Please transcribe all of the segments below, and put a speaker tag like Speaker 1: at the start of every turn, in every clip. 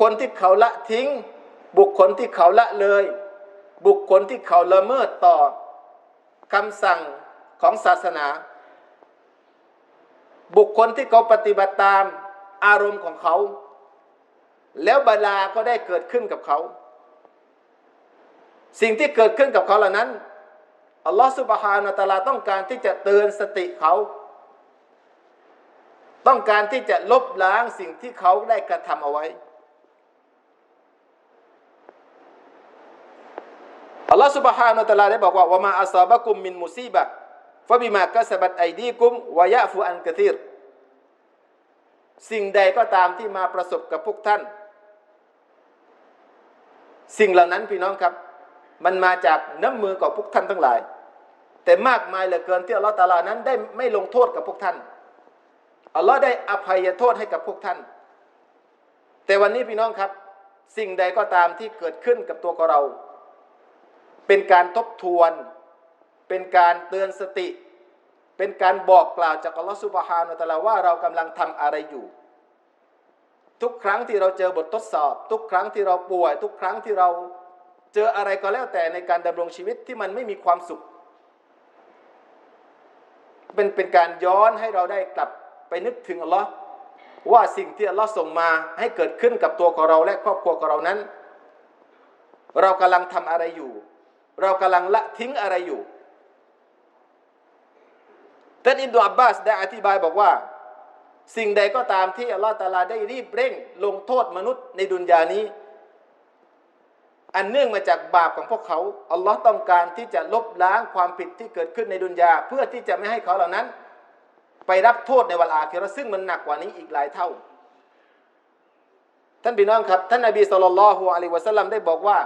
Speaker 1: คลที่เขาละทิ้ง บุคคลที่เขาละเลย บุคคลที่เขาละเมิดต่อคำสั่งของศาสนา บุคคลที่เขาปฏิบัติตามอารมณ์ของเขา แล้วบาลาก็ได้เกิดขึ้นกับเขา สิ่งที่เกิดขึ้นกับเขาเหล่านั้นอัลลอฮฺสุบฮานาตะลาต้องการที่จะเตือนสติเขา ต้องการที่จะลบล้างสิ่งที่เขาได้กระทำเอาไว้ ลลอฮฺสุบฮานาตะลาได้บอกว่าวะมาอัซาบะกุมมินมุซีบะฟะบิมากัสบัตไอดีกุมวะยะฟูอันกะซีรสิ่งใดก็ตามที่มาประสบกับพวกท่าน สิ่งเหล่านั้นพี่น้องครับ มันมาจากน้ำมือของพวกท่านทั้งหลาย แต่มากมายเหลือเกินที่อัลลอฮฺตาลานั้นได้ไม่ลงโทษกับพวกท่านอัลลอฮ์ได้อภัยโทษให้กับพวกท่าน แต่วันนี้พี่น้องครับ สิ่งใดก็ตามที่เกิดขึ้นกับตัวของเรา เป็นการทบทวน เป็นการเตือนสติ เป็นการบอกกล่าวจากอัลลอฮฺสุบฮานาตะลาว่าเรากำลังทำอะไรอยู่ ทุกครั้งที่เราเจอบททดสอบ ทุกครั้งที่เราป่วย ทุกครั้งที่เราเจออะไรก็แล้วแต่ในการดำรงชีวิตที่มันไม่มีความสุขเป็นเป็นการย้อนให้เราได้กลับไปนึกถึงอัลลอฮ์ว่าสิ่งที่อัลลอฮ์ส่งมาให้เกิดขึ้นกับตัวของเราและครอบครัวของเรานั้น เรากำลังทำอะไรอยู่ เรากำลังละทิ้งอะไรอยู่ท่านอินดูอับบาสได้อธิบายบอกว่า สิ่งใดก็ตามที่อัลลอฮ์ตาลาได้รีบเร่ง ลงโทษมนุษย์ในดุนยานี้ อันเนื่องมาจากบาปของพวกเขาอัลลอฮ์ต้องการที่จะลบล้างความผิดที่เกิดขึ้นในดุนยา เพื่อที่จะไม่ให้เขาเหล่านั้น ไปรับโทษในวันอาคิเราซึ่งมันหนักกว่านี้อีกหลายเท่า ท่านพี่น้องครับ ท่านนบีสุลต่านละฮ์อะลัยวะสัลลัมได้บอกว่า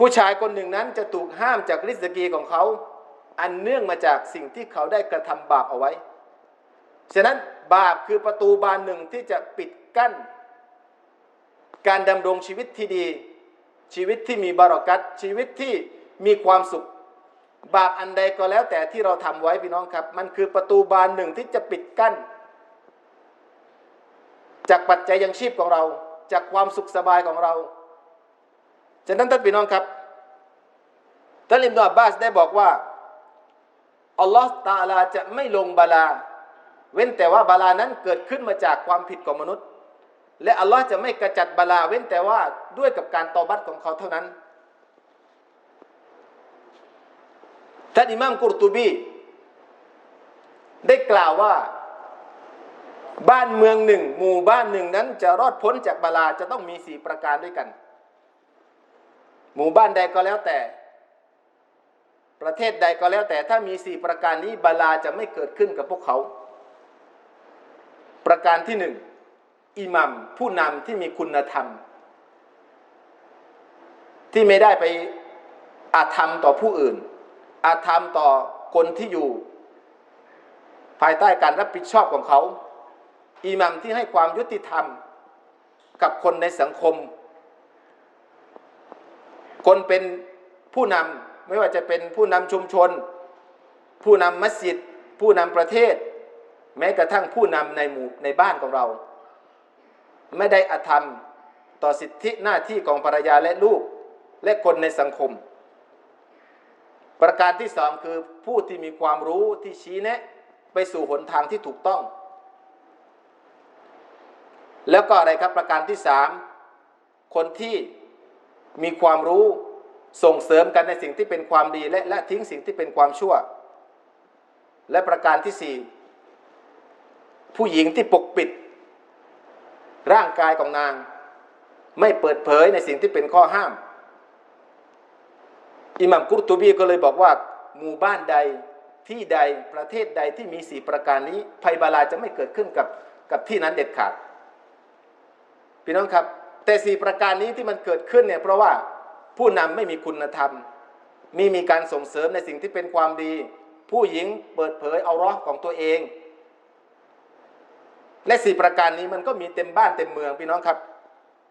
Speaker 1: ผู้ชายคนหนึ่งนั้นจะถูกห้ามจากริสกีของเขา อันเนื่องมาจากสิ่งที่เขาได้กระทำบาปเอาไว้ ฉะนั้นบาปคือประตูบานหนึ่งที่จะปิดกั้น การดำรงชีวิตที่ดี ชีวิตที่มีบารักัตชีวิตที่มีความสุข บาปอันใดก็แล้วแต่ที่เราทำไว้พี่น้องครับ มันคือประตูบานหนึ่งที่จะปิดกั้น จากปัจจัยยังชีพของเรา จากความสุขสบายของเรา ฉะนั้นท่านพี่น้องครับท่านอิมนุอับบาสได้บอกว่าอัลลอฮ์ตาลาจะไม่ลงบาลา เว้นแต่ว่าบาลานั้นเกิดขึ้นมาจากความผิดของมนุษย์ และอัลลอฮ์จะไม่กระจัดบาลา เว้นแต่ว่าด้วยกับการตอบัตของเขาเท่านั้นท่านอิมามกุรตูบี ได้กล่าวว่าบ้านเมืองหนึ่ง หมู่บ้านหนึ่งนั้นจะรอดพ้นจากบาลาจะต้องมีสี่ประการด้วยกัน หมู่บ้านใดก็แล้วแต่ ประเทศใดก็แล้วแต่ถ้ามีสี่ประการนี้บาลาจะไม่เกิดขึ้นกับพวกเขา ประการที่หนึ่งอิหมัมผู้นำที่มีคุณธรรม ที่ไม่ได้ไปอาธรรมต่อผู้อื่น อาธรรมต่อคนที่อยู่ ภายใต้การรับผิดชอบของเขาอิหมัมที่ให้ความยุติธรรม กับคนในสังคม คนเป็นผู้นำไม่ว่าจะเป็นผู้นำชุมชน ผู้นำมัสยิด ผู้นำประเทศ แม้กระทั่งผู้นำในหมู่ในบ้านของเรา ไม่ได้อธรรมต่อสิทธิหน้าที่ของภรรยาและลูกและคนในสังคม ประการที่สองคือผู้ที่มีความรู้ที่ชี้แนะ ไปสู่หนทางที่ถูกต้อง แล้วก็อะไรครับประการที่สามคนที่ มีความรู้ส่งเสริมกันในสิ่งที่เป็นความดีและละทิ้งสิ่งที่เป็นความชั่ว และประการที่สี่ผู้หญิงที่ปกปิด ร่างกายของนาง ไม่เปิดเผยในสิ่งที่เป็นข้อห้าม อิหมัมกุรตูบีก็เลยบอกว่าหมู่บ้านใดที่ใดประเทศใดที่มีสี่ประการนี้ภัยบาลาจะไม่เกิดขึ้นกับกับที่นั้นเด็ดขาดพี่น้องครับ แต่สี่ประการนี้ที่มันเกิดขึ้นเนี่ยเพราะว่าผู้นำไม่มีคุณธรรมมีมีการส่งเสริมในสิ่งที่เป็นความดี ผู้หญิงเปิดเผยเอาร้อของตัวเอง และสี่ประการนี้มันก็มีเต็มบ้านเต็มเมืองพี่น้องครับ